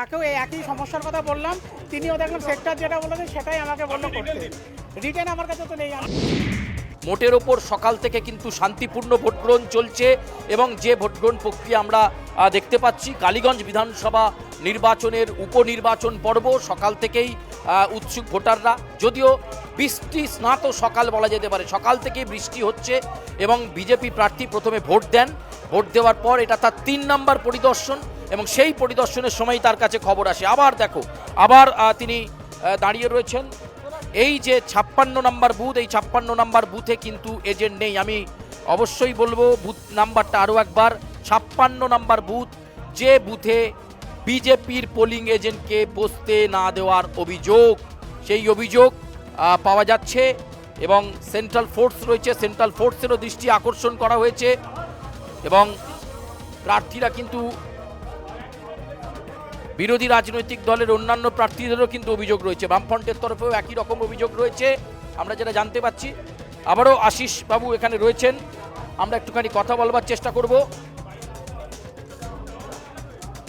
তাকেও এই একই সমস্যার কথা বললাম। তিনিও দেখলাম সেক্টর যেটা বলেছেন সেটাই আমাকে বলল করতে রিটেন আমার কাছে তো নেই। মোটের ওপর সকাল থেকে কিন্তু শান্তিপূর্ণ ভোটগ্রহণ চলছে এবং যে ভোটগ্রহণ প্রক্রিয়া আমরা দেখতে পাচ্ছি কালীগঞ্জ বিধানসভা নির্বাচনের উপনির্বাচন পর্ব সকাল থেকেই উৎসুক ভোটাররা। যদিও বৃষ্টি স্নাত সকাল বলা যেতে পারে সকাল থেকেই বৃষ্টি হচ্ছে এবং বিজেপি প্রার্থী প্রথমে ভোট দেন। ভোট দেওয়ার পর এটা তার তিন নাম্বার পরিদর্শন। এবং সেই পরিদর্শনের সময় তার কাছে খবর আসে। আবার দেখো, আবার তিনি দাঁড়িয়ে রয়েছেন। এই যে ছাপ্পান্ন নাম্বার বুথ, এই ছাপ্পান্ন নাম্বার বুথে কিন্তু এজেন্ট নেই। আমি অবশ্যই বলব, বুথ নাম্বারটা আরও একবার, ছাপ্পান্ন নাম্বার বুথ, যে বুথে বিজেপির পোলিং এজেন্টকে বসতে না দেওয়ার অভিযোগ, সেই অভিযোগ পাওয়া যাচ্ছে এবং সেন্ট্রাল ফোর্স রয়েছে। সেন্ট্রাল ফোর্সেরও দৃষ্টি আকর্ষণ করা হয়েছে এবং প্রার্থীরা কিন্তু বিরোধী রাজনৈতিক দলের অন্যান্য প্রার্থীদেরও কিন্তু অভিযোগ রয়েছে। বামফ্রন্টের তরফেও একই রকম অভিযোগ রয়েছে। আমরা যেটা জানতে পাচ্ছি আবারও আশিস বাবু এখানে রয়েছেন। আমরা একটুখানি কথা বলবার চেষ্টা করব।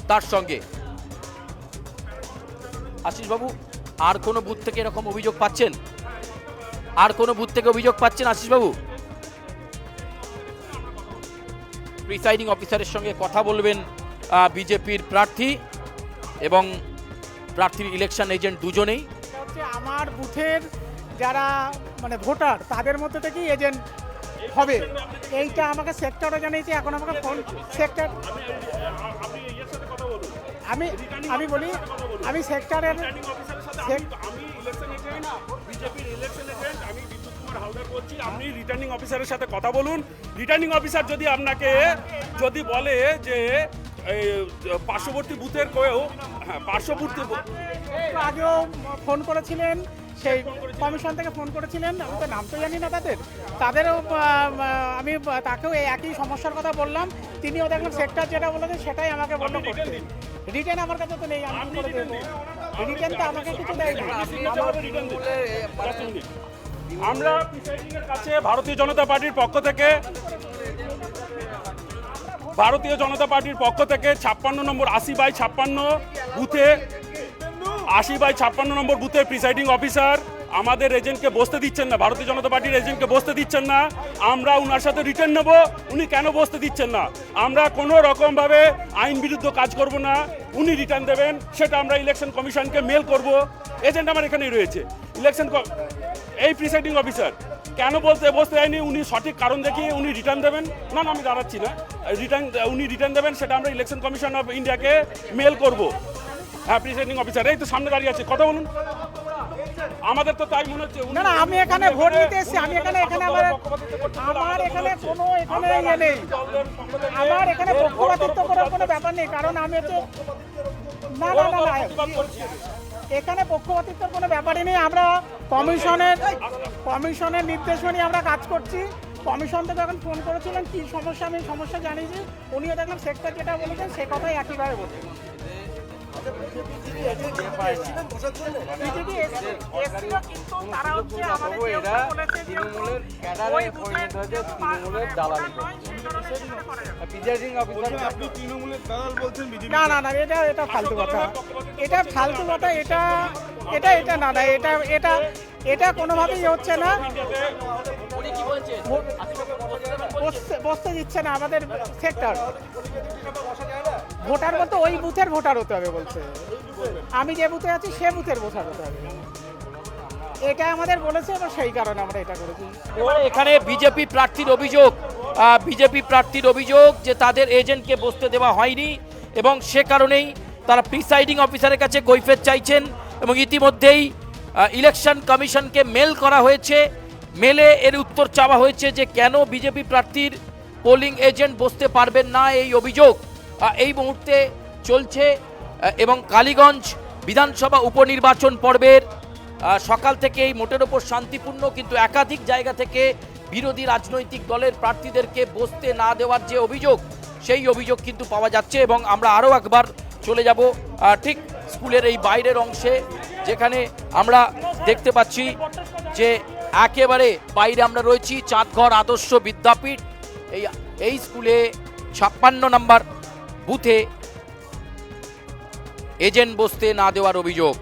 তার সঙ্গে আশিস বাবু, আর কোনো বুথ থেকে এরকম অভিযোগ পাচ্ছেন? আর কোনো বুথ থেকে অভিযোগ পাচ্ছেন আশিস বাবু? প্রিসাইডিং অফিসারের সঙ্গে কথা বলবেন বিজেপির প্রার্থী। এবং প্রার্থীর ইলেকশন এজেন্ট দুজনেই। হচ্ছে আমার বুথের যারা মানে ভোটার তাদের মধ্যে থেকেই এজেন্ট হবে। এইটা আমাকে সেক্টরও জানিয়েছে এখন আমাকে ফোন সেক্টর আপনি এর সাথে কথা বলুন আমি আমি বলি আমি সেক্টরের রিটার্নিং অফিসারের সাথে আমি- আমি ইলেকশন এজেন্ট বিজেপির ইলেকশন এজেন্ট আমি বিদ্যুৎ কুমার হালদার বলছি। আপনি রিটার্নিং অফিসারের সাথে কথা বলুন। রিটার্নিং অফিসার যদি আপনাকে যদি বলে যে পার্শ্ববর্তী বুথের কেউ হ্যাঁ পার্শ্ববর্তী আগেও ফোন করেছিলেন সেই কমিশন থেকে ফোন করেছিলেন আমি তো নাম তো জানি না তাদের তাদেরও আমি তাকেও এই একই সমস্যার কথা বললাম তিনিও দেখলাম সেক্টর যেটা বলেছেন সেটাই আমাকে বলল return করতে। রিটেন আমার কাছে তো নেই আমি করে দেবো দিন। রিটেন তো আমাকে কিছু দেয়. আমরা কাছে ভারতীয় জনতা পার্টির পক্ষ থেকে ভারতীয় জনতা পার্টির পক্ষ থেকে ছাপ্পান্ন নম্বর আশি বাই ছাপ্পান্ন বুথে আশি বাই ছাপ্পান্ন নম্বর বুথের প্রিসাইডিং অফিসার। আমাদের এজেন্টকে বসতে দিচ্ছেন না, ভারতীয় জনতা পার্টির এজেন্টকে বসতে দিচ্ছেন না। আমরা উনার সাথে রিটার্ন নেব, উনি কেন বসতে দিচ্ছেন না? আমরা কোনো রকমভাবে আইন বিরুদ্ধ কাজ করব না, উনি রিটার্ন দেবেন, সেটা আমরা ইলেকশন কমিশনকে মেল করব। এজেন্ট আমার এখানেই রয়েছে। ইলেকশন এই প্রিসাইডিং অফিসার কেন বলতে বসতে যায়নি উনি সঠিক কারণ দেখিয়ে উনি রিটার্ন দেবেন। না না আমি দাঁড়াচ্ছি না। রিটার্ন উনি রিটার্ন দেবেন সেটা আমরা ইলেকশন কমিশন অফ ইন্ডিয়াকে মেল করব। হ্যাঁ প্রিসাইডিং অফিসার এই তো সামনে দাঁড়িয়ে আছে কথা বলুন। আমাদের তো তাই মনে হচ্ছে না না আমি এখানে ভোট দিতে এসেছি আমি এখানে এখানে আমার আমার এখানে কোনো এখানে ইয়ে নেই। আমার এখানে পক্ষপাতিত্ব করার কোনো ব্যাপার নেই কারণ আমি হচ্ছে না না না না এখানে পক্ষপাতিত্বের কোনো ব্যাপারই নেই আমরা কমিশনের কমিশনের নির্দেশনী আমরা কাজ করছি। কমিশন থেকে এখন ফোন করেছিলেন কি সমস্যা আমি সমস্যা জানিয়েছি উনিও দেখলাম সেক্টর যেটা বলেছেন সে কথাই একইভাবে বলছেন তারা হচ্ছে আমাদের যে এরা তৃণমূলের ক্যাডারে পরিণত হয়েছে তৃণমূলের দালালি নয়, সেই জন্য সেটা করা যাবে। প্রিজাইডিং অফিসার আপনি তৃণমূলের দালাল বলছেন বিজেপি। না না না এটা এটা ফালতু কথা। এটা ফালতু কথা এটা এটা এটা না না এটা এটা এটা কোনোভাবেই হচ্ছে না। উনি কি বলছেন? বসতে বসতে দিচ্ছে না আমাদের সেক্টর ভোটার বলতে ওই বুথের ভোটার হতে হবে বলছে। আমি যে বুথে আছি সে বুথের ভোটার হতে হবে। এটা আমাদের বলেছে এবং সেই কারণে আমরা এটা করেছি। এখানে বিজেপি প্রার্থীর অভিযোগ বিজেপি প্রার্থীর অভিযোগ যে তাদের এজেন্টকে বসতে দেওয়া হয়নি এবং সে কারণেই তারা প্রিসাইডিং অফিসারের কাছে কৈফেত চাইছেন এবং ইতিমধ্যেই ইলেকশন কমিশনকে মেল করা হয়েছে। মেলে এর উত্তর চাওয়া হয়েছে যে কেন বিজেপি প্রার্থীর পোলিং এজেন্ট বসতে পারবেন না এই অভিযোগ এই মুহূর্তে চলছে এবং কালীগঞ্জ বিধানসভা উপনির্বাচন পর্বের সকাল থেকে এই মোটের ওপর শান্তিপূর্ণ কিন্তু একাধিক জায়গা থেকে বিরোধী রাজনৈতিক দলের প্রার্থীদেরকে বসতে না দেওয়ার যে অভিযোগ, সেই অভিযোগ কিন্তু পাওয়া যাচ্ছে এবং আমরা আরও একবার চলে যাব ঠিক স্কুলের এই বাইরের অংশে যেখানে আমরা দেখতে পাচ্ছি যে একেবারে বাইরে আমরা রয়েছি, চাঁদঘর আদর্শ বিদ্যাপীঠ, এই এই স্কুলে ছাপ্পান্ন নম্বর বুথে এজেন্ট বসতে না দেওয়ার অভিযোগ।